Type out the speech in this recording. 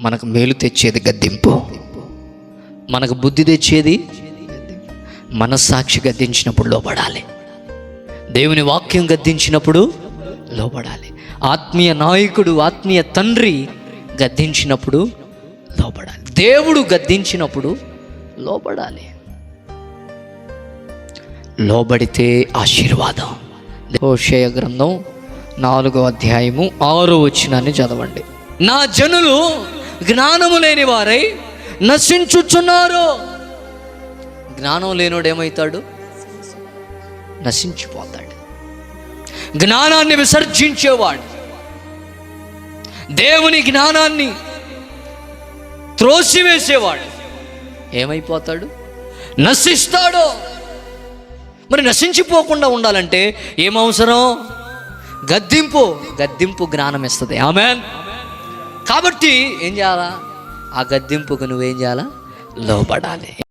మనకు మేలు తెచ్చేది గద్దింపు. మనకు బుద్ధి తెచ్చేది మనస్సాక్షి గద్దించినప్పుడు లోపడాలి దేవుని వాక్యం గద్దించినప్పుడు లోపడాలి ఆత్మీయ నాయకుడు ఆత్మీయ తండ్రి గద్దించినప్పుడు లోపడాలి దేవుడు గద్దించినప్పుడు లోపడాలి లోబడితే ఆశీర్వాదం. హోషేయ గ్రంథం నాలుగో అధ్యాయము ఆరో వచ్చినాన్ని చదవండి. నా జనులు జ్ఞానము లేని వారై నశించుచున్నారు. జ్ఞానం లేనోడు ఏమవుతాడు నశించిపోతాడు. జ్ఞానాన్ని విసర్జించేవాడు. దేవుని జ్ఞానాన్ని త్రోసివేసేవాడు. ఏమైపోతాడు? నశిస్తాడు. మరి నశించిపోకుండా ఉండాలంటే ఏమవసరం? గద్దింపు. గద్దింపు జ్ఞానం ఇస్తుంది ఆమె కాబట్టి ఏం చేయాలా? ఆ గద్దింపుకు నువ్వేం చేయాలా? లోపడాలి